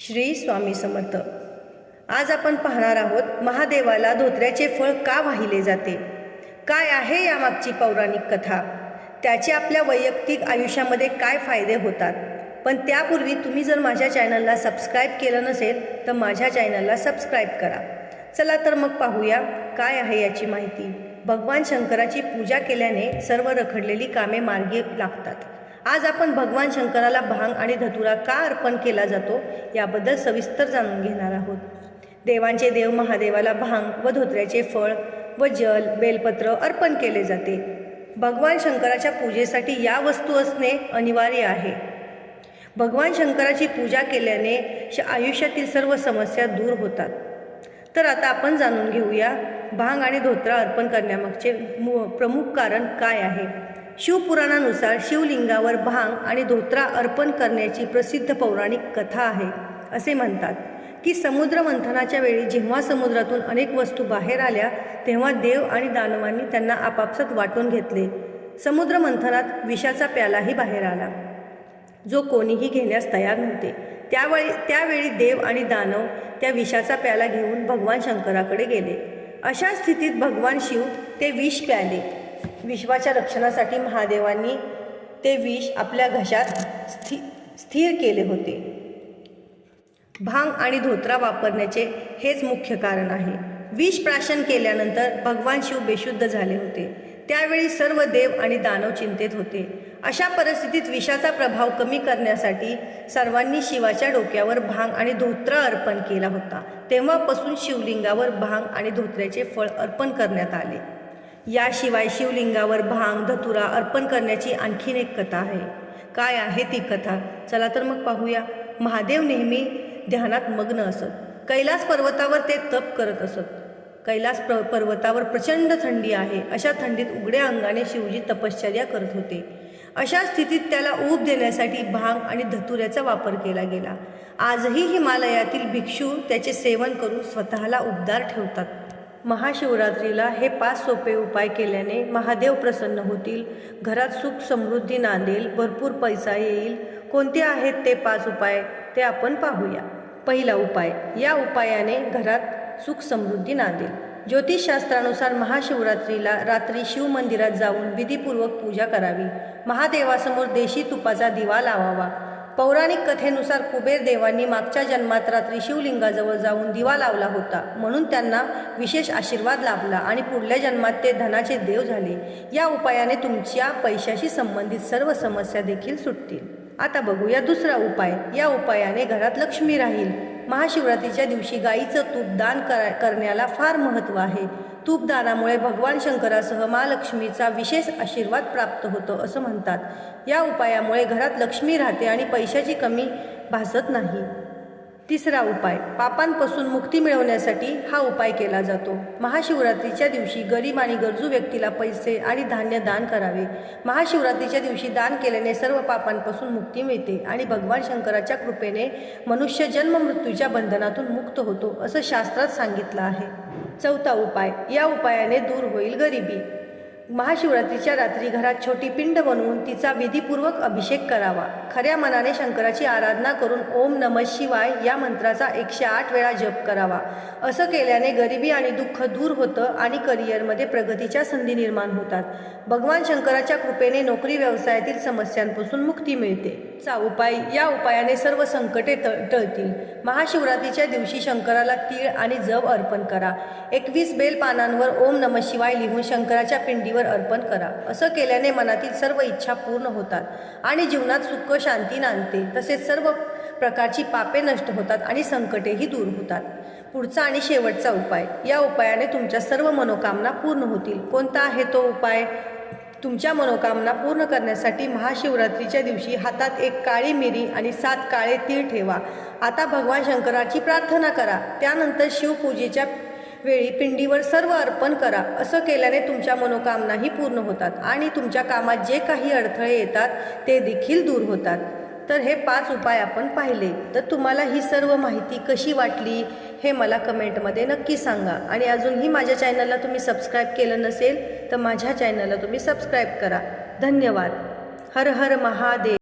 श्री स्वामी समर्थ. आज आपण पाहणार आहोत महादेवाला धोत्र्याचे फळ का वाहिले जाते? काय आहे यामागची पौराणिक कथा? त्याचे आपल्या वैयक्तिक आयुष्यामध्ये काय फायदे होतात? पण त्यापूर्वी तुम्ही जर माझ्या चॅनलला सबस्क्राईब केलं नसेल तर माझ्या चॅनलला सबस्क्राईब करा. चला तर मग पाहूया काय आहे याची माहिती. भगवान शंकराची पूजा केल्याने सर्व रखडलेली कामे मार्गी लागतात. आज आपण भगवान शंकराला भांग आणि धतुरा का अर्पण केला जातो याबद्दल सविस्तर जाणून घेणार आहोत. देवांचे देव महादेवाला भांग व धोत्र्याचे फळ व जल बेलपत्र अर्पण केले जाते. भगवान शंकराच्या पूजेसाठी या वस्तू असणे अनिवार्य आहे. भगवान शंकराची पूजा केल्याने श आयुष्यातील सर्व समस्या दूर होतात. तर आता आपण जाणून घेऊया भांग आणि धोत्रा अर्पण करण्यामागचे मु प्रमुख कारण काय आहे? शिवपुराणानुसार शिवलिंगावर भांग आणि धोत्रा अर्पण करण्याची प्रसिद्ध पौराणिक कथा आहे. असे म्हणतात की समुद्र मंथनाच्या वेळी जेव्हा समुद्रातून अनेक वस्तू बाहेर आल्या तेव्हा देव आणि दानवांनी त्यांना आपापसात वाटून घेतले. समुद्र मंथनात विषाचा प्यालाही बाहेर आला. जो कोणीही घेण्यास तयार नव्हते. त्यावेळी त्यावेळी देव आणि दानव त्या विषाचा प्याला घेऊन भगवान शंकराकडे गेले. अशा स्थितीत भगवान शिव ते विष प्याले. विश्वाच्या रक्षणासाठी महादेवांनी ते विष आपल्या घशात स्थि स्थिर केले होते. भांग आणि धोत्रा वापरण्याचे हेच मुख्य कारण आहे. विष प्राशन केल्यानंतर भगवान शिव बेशुद्ध झाले होते. त्यावेळी सर्व देव आणि दानव चिंतेत होते. अशा परिस्थितीत विषाचा प्रभाव कमी करण्यासाठी सर्वांनी शिवाच्या डोक्यावर भांग आणि धोत्रा अर्पण केला होता. तेव्हापासून शिवलिंगावर भांग आणि धोत्र्याचे फळ अर्पण करण्यात आले. याशिवाय शिवलिंगावर भांग धतुरा अर्पण करण्याची आणखीन एक कथा आहे. काय आहे ती कथा? चला तर मग पाहूया. महादेव नेहमी ध्यानात मग्न असत. कैलास पर्वतावर ते तप करत असत. कैलास प्र पर्वतावर प्रचंड थंडी आहे. अशा थंडीत उघड्या अंगाने शिवजी तपश्चर्या करत होते. अशा स्थितीत त्याला ऊब देण्यासाठी भांग आणि धतुऱ्याचा वापर केला गेला. आजही हिमालयातील भिक्षू त्याचे सेवन करून स्वतःला उबदार ठेवतात. महाशिवरात्रीला हे पाच सोपे उपाय केल्याने महादेव प्रसन्न होतील घरात सुख समृद्धी नांदेल भरपूर पैसा येईल. कोणते आहेत ते पाच उपाय? ते आपण पाहूया. पहिला उपाय या उपायाने घरात सुख समृद्धी नांदेल. ज्योतिषशास्त्रानुसार महाशिवरात्रीला रात्री शिवमंदिरात जाऊन विधीपूर्वक पूजा करावी. महादेवासमोर देशी तुपाचा दिवा लावावा. पौराणिक कथेनुसार कुबेर देवांनी मागच्या जन्मात रात्री शिवलिंगाजवळ जाऊन दिवा लावला होता. म्हणून त्यांना विशेष आशीर्वाद लाभला आणि पुढल्या जन्मात ते धनाचे देव झाले. या उपायाने तुमच्या पैशाशी संबंधित सर्व समस्या देखील सुटतील. आता बघूया दुसरा उपाय. या उपायाने घरात लक्ष्मी राहील. महाशिवरात्रीच्या दिवशी गाईचं तूप दान करा करण्याला फार महत्त्व आहे. तूपदानामुळे भगवान शंकरासह महालक्ष्मीचा विशेष आशीर्वाद प्राप्त होतो असं म्हणतात. या उपायामुळे घरात लक्ष्मी राहते आणि पैशाची कमी भासत नाही. तिसरा उपाय पापांपासून मुक्ती मिळवण्यासाठी हा उपाय केला जातो. महाशिवरात्रीच्या दिवशी गरीब आणि गरजू व्यक्तीला पैसे आणि धान्य दान करावे. महाशिवरात्रीच्या दिवशी दान केल्याने सर्व पापांपासून मुक्ती मिळते आणि भगवान शंकराच्या कृपेने मनुष्य जन्म मृत्यूच्या बंधनातून मुक्त होतो असं शास्त्रात सांगितलं आहे. चौथा उपाय. या उपायाने दूर होईल गरिबी. महाशिवरात्रीच्या रात्री घरात छोटी पिंड बनवून तिचा विधीपूर्वक अभिषेक करावा. खऱ्या मनाने शंकराची आराधना करून ओम नम शिवाय या मंत्राचा एकशे आठ वेळा जप करावा. असं केल्याने गरिबी आणि दुःख दूर होतं आणि करिअरमध्ये प्रगतीच्या संधी निर्माण होतात. भगवान शंकराच्या कृपेने नोकरी व्यवसायातील समस्यांपासून मुक्ती मिळते. चा उपाय या उपायाने सर्व संकटे टळतील. महाशिवरात्रीच्या दिवशी शंकराला तीळ आणि जव अर्पण करा. एकवीस बेल पानांवर ओम नम शिवाय लिहून शंकराच्या पिंडीवर अर्पण करा. असं केल्याने मनातील सर्व इच्छा पूर्ण होतात आणि जीवनात सुख शांती नांदते. तसेच सर्व प्रकारची पापे नष्ट होतात आणि संकटेही दूर होतात. पुढचा आणि शेवटचा उपाय. या उपायाने तुमच्या सर्व मनोकामना पूर्ण होतील. कोणता आहे तो उपाय? तुमच्या मनोकामना पूर्ण करण्यासाठी महाशिवरात्रीच्या दिवशी हातात एक काळी मिरी आणि सात काळे तीळ ठेवा. आता भगवान शंकराची प्रार्थना करा. त्यानंतर शिवपूजेच्या वेळी पिंडीवर सर्व अर्पण करा. असं केल्याने तुमच्या मनोकामनाही पूर्ण होतात आणि तुमच्या कामात जे काही अडथळे येतात ते देखील दूर होतात. तर हे पाच उपाय आपण पाहिले. तर तुम्हाला ही सर्व माहिती कशी वाटली हे मला कमेंटमध्ये नक्की सांगा. आणि अजूनही माझ्या चॅनलला तुम्ही सबस्क्राईब केलं नसेल तर माझ्या चॅनलला तुम्ही सबस्क्राईब करा. धन्यवाद. हर हर महादेव.